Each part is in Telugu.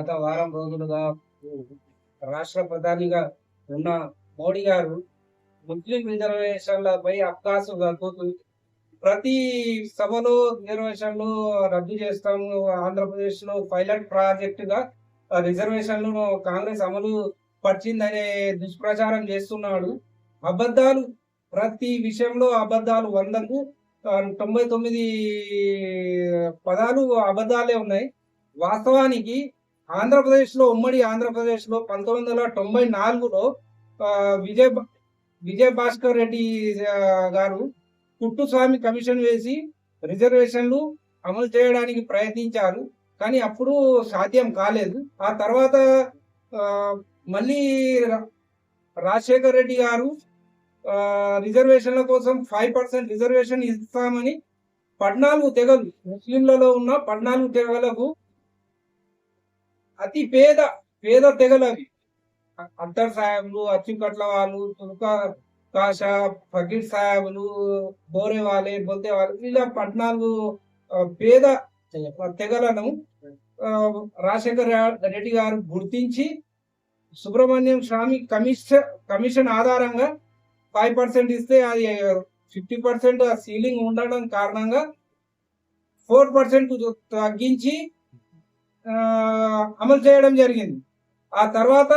గత వారం రోజులుగా రాష్ట్ర ప్రధానిగా ఉన్న మోడీ గారు ముస్లిం రిజర్వేషన్లపై అబ్కాసు జరుపుతూ ప్రతి సభలో రిజర్వేషన్లు రద్దు చేస్తాము. ఆంధ్రప్రదేశ్లో పైలట్ ప్రాజెక్ట్గా రిజర్వేషన్లను కాంగ్రెస్ అమలు పరిచిందనే దుష్ప్రచారం చేస్తున్నాడు. అబద్ధాలు ప్రతి విషయంలో అబద్ధాలు వందకు తొంభై తొమ్మిది పదాలు అబద్ధాలే ఉన్నాయి. వాస్తవానికి ఆంధ్రప్రదేశ్లో ఉమ్మడి ఆంధ్రప్రదేశ్లో పంతొమ్మిది వందల తొంభై నాలుగులో విజయ విజయ భా- భాస్కర్ రెడ్డి గారు కుట్టుస్వామి కమిషన్ వేసి రిజర్వేషన్లు అమలు చేయడానికి ప్రయత్నించారు. కానీ అప్పుడు సాధ్యం కాలేదు. ఆ తర్వాత మళ్ళీ రాజశేఖర్ రెడ్డి గారు రిజర్వేషన్ల కోసం ఫైవ్ పర్సెంట్ రిజర్వేషన్ ఇస్తామని పద్నాలుగు తెగలు ముస్లింలలో ఉన్న పద్నాలుగు తెగలకు అతి పేద పేద తెగలు అవి అత్తర్ సాహెబ్లు అచ్చుకట్ల వాళ్ళు తుల్కా కాషా ఫకీర్ సాహెబ్లు బోరే వాళ్ళే బొల్తే వాళ్ళు ఇలా పద్నాలుగు పేద తెగలను రాజశేఖర్ రెడ్డి గారు గుర్తించి సుబ్రహ్మణ్యం స్వామి కమిషన్ కమిషన్ ఆధారంగా ఫైవ్ పర్సెంట్ ఇస్తే అది ఫిఫ్టీ పర్సెంట్ సీలింగ్ ఉండడం కారణంగా ఫోర్ పర్సెంట్ తగ్గించి అమలు చేయడం జరిగింది. ఆ తర్వాత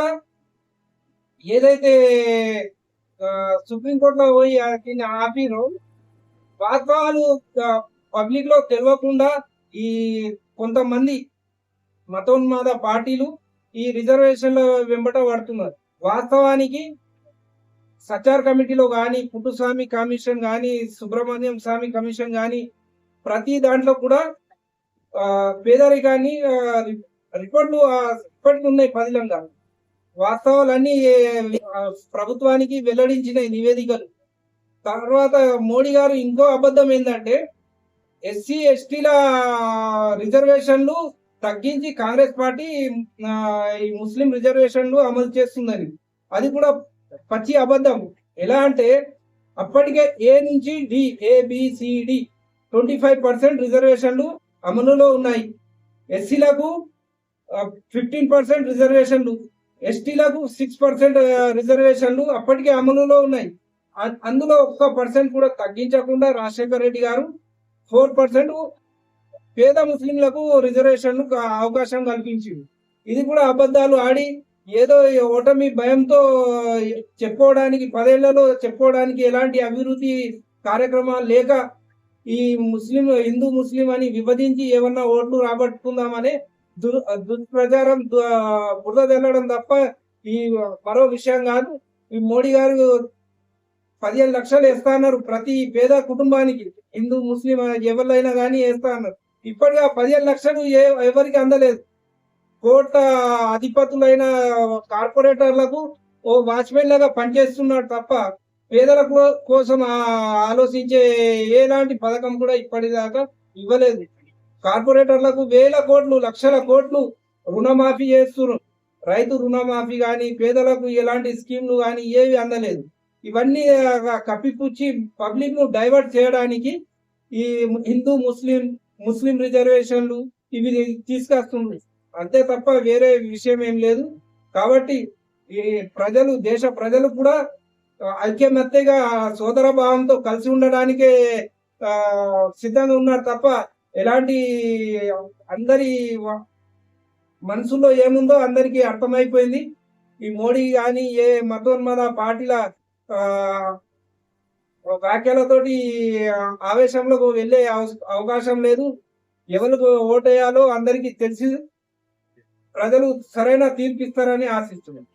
ఏదైతే సుప్రీంకోర్టులో పోయి ఆ దీన్ని వాస్తవాలు పబ్లిక్లో తెలియకుండా ఈ కొంతమంది మతోన్మాద పార్టీలు ఈ రిజర్వేషన్ల వెంబట పడుతున్నారు. వాస్తవానికి సచార్ కమిటీలో కానీ పుట్టుస్వామి కమిషన్ కానీ సుబ్రహ్మణ్యం స్వామి కమిషన్ కానీ ప్రతి దాంట్లో కూడా పేదరికాన్ని రి- రిపోర్ట్లు ఇప్పటికి ఉన్నాయి పదిలంగా. వాస్తవాలన్నీ ప్రభుత్వానికి వెల్లడించిన నివేదికలు. తర్వాత మోడీ గారు ఇంకో అబద్ధం ఏంటంటే ఎస్సీ ఎస్టీల రిజర్వేషన్లు తగ్గించి కాంగ్రెస్ పార్టీ ఈ ముస్లిం రిజర్వేషన్లు అమలు చేస్తుందని. అది కూడా పచ్చి అబద్ధం. ఎలా అంటే అప్పటికే ఏ నుంచి D ABCD twenty five percent రిజర్వేషన్లు అమలులో ఉన్నాయి. ఎస్సీలకు ఫిఫ్టీన్ పర్సెంట్ రిజర్వేషన్లు. ఎస్టీలకు సిక్స్ పర్సెంట్ రిజర్వేషన్లు అప్పటికే అమలులో ఉన్నాయి. అందులో ఒక్క పర్సెంట్ కూడా తగ్గించకుండా రాజశేఖర్ రెడ్డి గారు ఫోర్ పర్సెంట్ పేద ముస్లింలకు రిజర్వేషన్లు అవకాశం కల్పించింది ఇది కూడా అబద్ధాలు ఆడి ఏదో ఓటమి భయంతో చెప్పుకోవడానికి పదేళ్ళలో చెప్పుకోవడానికి ఎలాంటి అభివృద్ధి కార్యక్రమాలు లేక ఈ ముస్లిం హిందూ ముస్లిం అని విభజించి ఏమన్నా ఓట్లు రాబట్టుకుందామనే దు దుష్ప్రచారం బురద తెల్లడం తప్ప ఈ మరో విషయం కాదు. ఈ మోడీ గారు పదిహేను లక్షలు వేస్తా అన్నారు ప్రతి పేద కుటుంబానికి. హిందూ ముస్లిం ఎవరినైనా కానీ వేస్తా అన్నారు ఇప్పటిగా పదిహేను లక్షలు ఏ ఎవరికి అందలేదు. కోట్ల అధిపతులైన కార్పొరేటర్లకు ఓ వాచ్మెన్ లాగా పనిచేస్తున్నాడు తప్ప పేదల కోసం ఆలోచించే ఎలాంటి పథకం కూడా ఇప్పటిదాకా ఇవ్వలేదు. కార్పొరేటర్లకు వేల కోట్లు లక్షల కోట్లు రుణమాఫీ చేస్తున్నారు. రైతు రుణమాఫీ కానీ పేదలకు ఎలాంటి స్కీమ్లు కానీ ఏవి అందలేదు. ఇవన్నీ కప్పిపుచ్చి పబ్లిక్ను డైవర్ట్ చేయడానికి ఈ హిందూ ముస్లిం ముస్లిం రిజర్వేషన్లు ఇవి తీసుకొస్తుంది. అంతే తప్ప వేరే విషయం ఏం లేదు. కాబట్టి ఈ ప్రజలు దేశ ప్రజలు కూడా ఐక్యమత్యగా సోదర భావంతో కలిసి ఉండడానికే సిద్ధంగా ఉన్నారు తప్ప ఎలాంటి అందరి మనసులో ఏముందో అందరికీ అర్థమైపోయింది. ఈ మోడీ కానీ ఏ మతోన్మద పార్టీల వ్యాఖ్యలతోటి ఆవేశంలో వెళ్ళే అవ- అవకాశం లేదు. ఎవరికి ఓటేయాలో అందరికీ తెలిసి ప్రజలు సరైన తీర్పిస్తారని ఆశిస్తున్నాం.